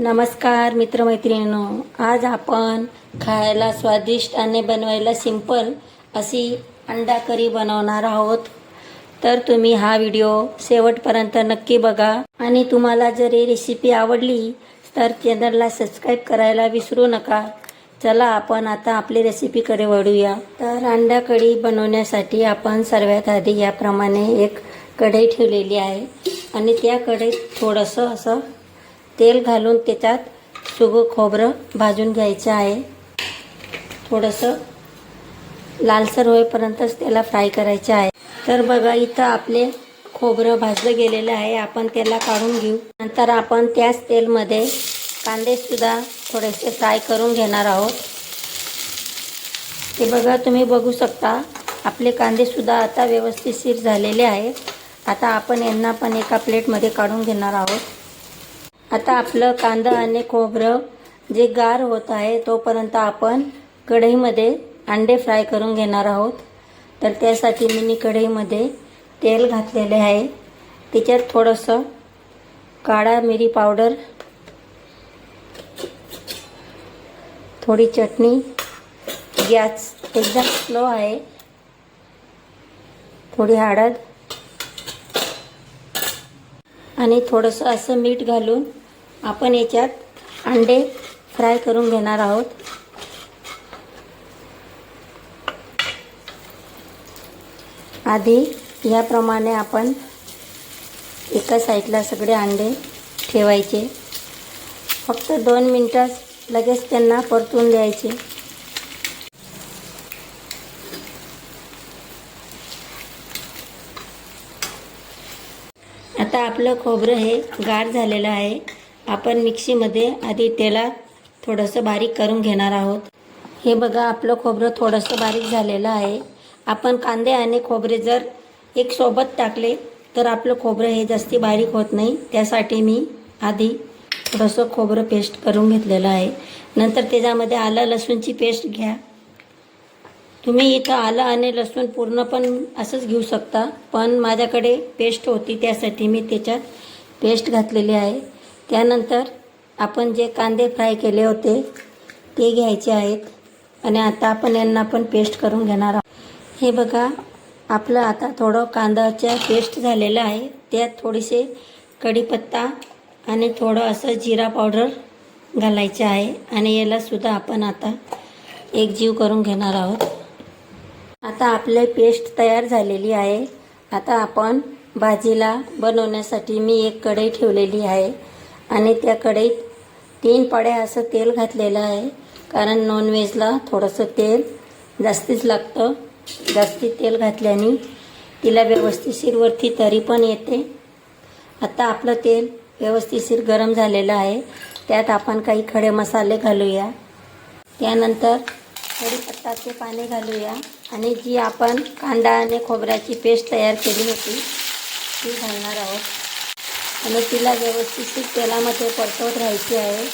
नमस्कार मित्रमैत्रिणींनो. आज आपण खायला स्वादिष्ट आणि बनवायला सिंपल अशी अंडा करी बनवणार आहोत. तर तुम्ही हा व्हिडिओ शेवटपर्यंत नक्की बघा. आणि तुम्हाला जर ही रेसिपी आवडली तर चॅनलला सबस्क्राईब करायला विसरू नका. चला आपण आता आपली रेसिपीकडे वळूया. तर अंडा कढी बनवण्यासाठी आपण सर्वात आधी याप्रमाणे एक कढई ठेवलेली आहे. आणि त्या कढईत थोडंसं असं तेल घालून त्याच्यात सुगं खोबरं भाजून घ्यायचं आहे. थोडंसं लालसर होईपर्यंतच त्याला फ्राय करायचं आहे. तर बघा इथं आपले खोबरं भाजलं गेलेलं आहे. आपण त्याला काढून घेऊ. नंतर आपण त्याच तेलमध्ये कांदेसुद्धा थोडेसे फ्राय करून घेणार आहोत. ते बघा तुम्ही बघू शकता आपले कांदेसुद्धा आता व्यवस्थितशीर झालेले आहेत. आता आपण यांना पण एका प्लेटमध्ये काढून घेणार आहोत. आता आपलं कांदा आणि खोबरं जे गार होत आहे तोपर्यंत आपण कढईमध्ये अंडे फ्राय करून घेणार आहोत. तर त्यासाठी मी कढईमध्ये तेल घातलेले आहे. त्याच्यात थोडंसं काळा मिरी पावडर थोडी चटणी गॅस एकदम स्लो आहे. थोडी हळद आणि थोडंसं असं मीठ घालून आपण याच्यात अंडे फ्राय करून घेणार आहोत. आधी याप्रमाणे आपण एका साईडला सगळे अंडे ठेवायचे. फक्त दोन मिनटात लगेच त्यांना परतून द्यायचे. आता आपलं खोबरं हे गार झालेलं आहे. आपण मिक्सीमध्ये आधी त्याला थोडंसं बारीक करून घेणार आहोत. हे बघा आपलं खोबरं थोडंसं बारीक झालेलं आहे. आपण कांदे आणि खोबरे जर एक सोबत टाकले तर आपलं खोबरं हे जास्ती बारीक होत नाही. त्यासाठी मी आधी थोडंसं खोबरं पेस्ट करून घेतलेलं आहे. नंतर त्याच्यामध्ये आलं लसूणची पेस्ट घ्या. तुम्ही इथं आलं आणि लसूण पूर्ण पण असंच घेऊ शकता पण माझ्याकडे पेस्ट होती त्यासाठी मी त्याच्यात पेस्ट घातलेली आहे. त्यानंतर आपण जे कांदे फ्राय केले होते ते घ्यायचे आहेत. आणि आता आपण यांना पण पेस्ट करून घेणार आहोत. हे बघा आपलं आता थोडं कांदाच्या पेस्ट झालेलं आहे. त्यात थोडीसे कढीपत्ता आणि थोडं असं जिरा पावडर घालायचं आहे. आणि यालासुद्धा आपण आता एक जीव करून घेणार आहोत. आता आपले पेस्ट तयार झालेली आहे. आता आपण भाजीला बनवण्यासाठी मी एक कढई ठेवलेली आहे. आणि त्या कढईत तीन पड्या असं तेल घातलेलं आहे. कारण नॉनव्हेजला थोडंसं तेल जास्तीच लागतं. जास्ती तेल घातल्याने तिला व्यवस्थितशीरवरती तरी पण येते. आता आपलं तेल व्यवस्थितशीर गरम झालेलं आहे. त्यात आपण काही खडे मसाले घालूया. त्यानंतर कढीपत्ताचे पाने घालूया. आणि जी आपण कांदा आणि खोबऱ्याची पेस्ट तयार केली होती ती घालणार आहोत. आणि तिला व्यवस्थित तेलामध्ये परतवत राहायची आहे.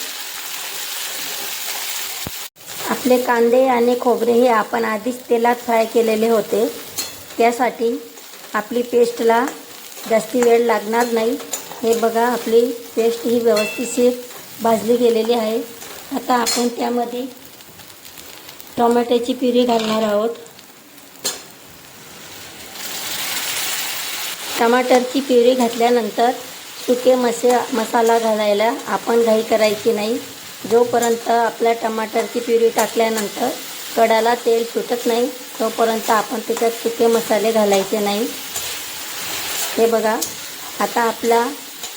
आपले कांदे आणि खोबरे हे आपण आधीच तेलात फ्राय केलेले होते. त्यासाठी आपली पेस्टला जास्ती वेळ लागणार नाही. हे बघा आपली पेस्ट ही व्यवस्थितशीर भाजली गेलेली आहे. आता आपण त्यामध्ये टोमॅटोची प्युरी घालणार आहोत. टमाटरची प्युरी घातल्यानंतर सुके मसे मसाला घालायला आपण घाई करायची नाही. जोपर्यंत आपल्या टमाटरची प्युरी टाकल्यानंतर कडाला तेल सुटत नाही तोपर्यंत आपण त्याच्यात सुके मसाले घालायचे नाही. हे बघा आता आपला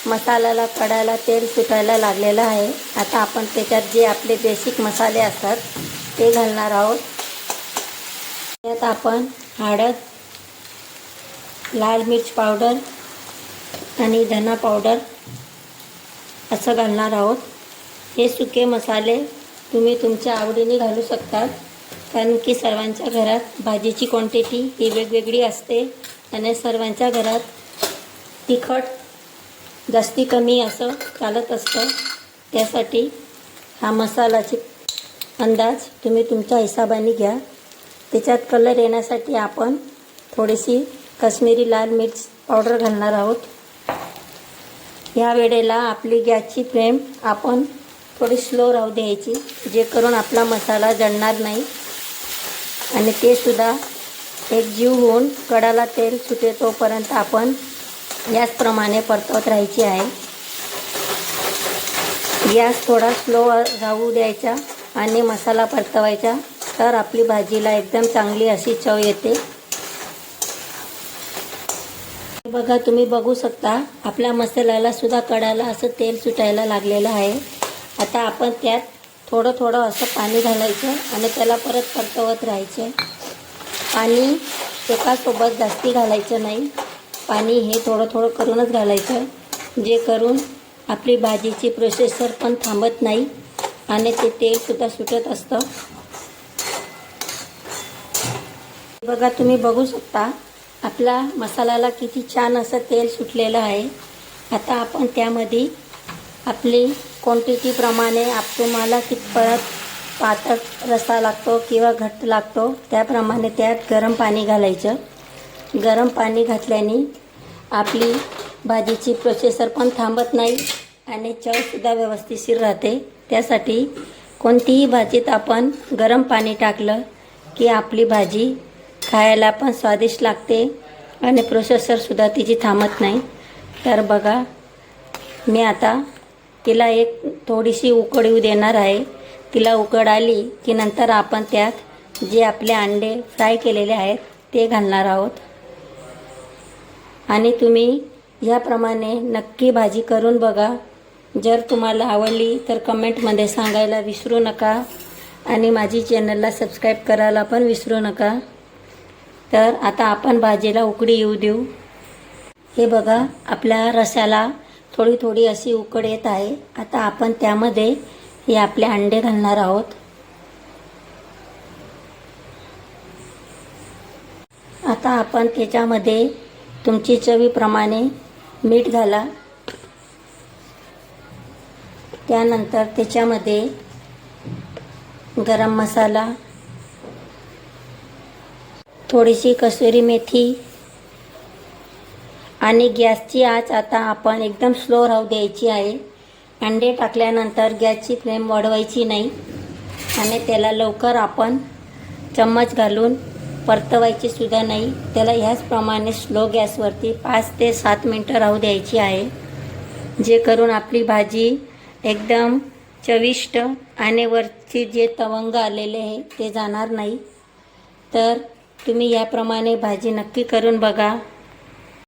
मसाल्याला कडाला तेल सुटायला लागलेलं आहे. आता आपण त्याच्यात जे आपले बेसिक मसाले असतात ते घालणार आहोत. त्यात आपण हळद लाल मिर्च पावडर आणि धना पावडर असं घालणार आहोत. हे सुके मसाले तुम्ही तुमच्या आवडीने घालू शकतात कारण की सर्वांच्या घरात भाजीची क्वांटिटी ही वेगवेगळी असते आणि सर्वांच्या घरात तिखट जास्ती कमी असं चालत असतं. त्यासाठी हा मसालाचे अंदाज तुम्ही तुमच्या हिशोबाने घ्या. त्याच्यात कलर येण्यासाठी आपण थोडीशी काश्मीरी लाल मिर्च पावडर घालणार आहोत. ह्या वेळेला आपली गॅसची फ्लेम आपण थोडी स्लो राहू द्यायची जे करून आपला मसाला जळणार नाही. आणि ते सुद्धा एक जीव होऊन कडाला तेल सुटे तोपर्यंत आपण याचप्रमाणे परतवत राहायची आहे. गॅस थोडा स्लो राहू द्यायचा आणि मसाला परतवायचा तर आपली भाजीला एकदम चांगली अशी चव येते. बघा तुम्ही बघू शकता आपल्या मसाल्याला सुद्धा कडाला असं तेल सुटायला लागलेलं आहे. आता आपण त्यात थोडं थोडं असं पाणी घालायचं आणि त्याला परत परतवत राहायचं. पाणी एकासोबत जास्ती घालायचं नाही. पाणी हे थोडं थोडं करूनच घालायचं. जे करून आपली भाजीची प्रोसेसर पण थांबत नाही आणि ते तेलसुद्धा सुटत असतं. बघा तुम्ही बघू शकता आपला मसाल्याला किती छान असं तेल सुटलेलं आहे. आता आपण त्यामध्ये आपली क्वांटिटीप्रमाणे आप तुम्हाला कितपत पातळ रस्सा लागतो किंवा घट्ट लागतो त्याप्रमाणे त्यात गरम पाणी घालायचं. गरम पाणी घातल्याने आपली भाजीची प्रोसेसर पण थांबत नाही आणि चवसुद्धा व्यवस्थितशीर राहते. त्यासाठी कोणतीही भाजीत आपण गरम पाणी टाकलं की आपली भाजी खायला पण स्वादिष्ट लागते. आणि प्रोसेसरसुद्धा तिची थांबत नाही. तर बघा मी आता तिला एक थोडीशी उकड येऊ देणार आहे. तिला उकड आली की नंतर आपण त्यात जे आपले अंडे फ्राय केलेले आहेत ते घालणार आहोत. आणि तुम्ही याप्रमाणे नक्की भाजी करून बघा. जर तुम्हाला आवडली तर कमेंटमध्ये सांगायला विसरू नका. आणि माझी चॅनलला सबस्क्राईब करायला पण विसरू नका. तर आता आपण भाजीला उकडी येऊ देऊ. हे बघा आपल्या रस्याला थोडी थोडी अशी उकड येत आहे. आता आपण त्यामध्ये हे आपले अंडे घालणार आहोत. आता आपण त्याच्यामध्ये तुमची चवीप्रमाणे मीठ घाला. त्यानंतर त्याच्यामध्ये गरम मसाला थोडीशी कसुरी मेथी आणि गॅसची आच आता आपण एकदम स्लो राहू द्यायची आहे. अंडे टाकल्यानंतर गॅसची फ्लेम वाढवायची नाही. आणि त्याला लवकर आपण चम्मच घालून परतवायची सुद्धा नाही. त्याला ह्याचप्रमाणे स्लो गॅसवरती पाच ते सात मिनटं राहू द्यायची आहे. जे करून आपली भाजी एकदम चविष्ट आणि वरची जे तवंग आलेले आहे ते जाणार नाही. तर तुम्ही याप्रमाणे भाजी नक्की करून बघा.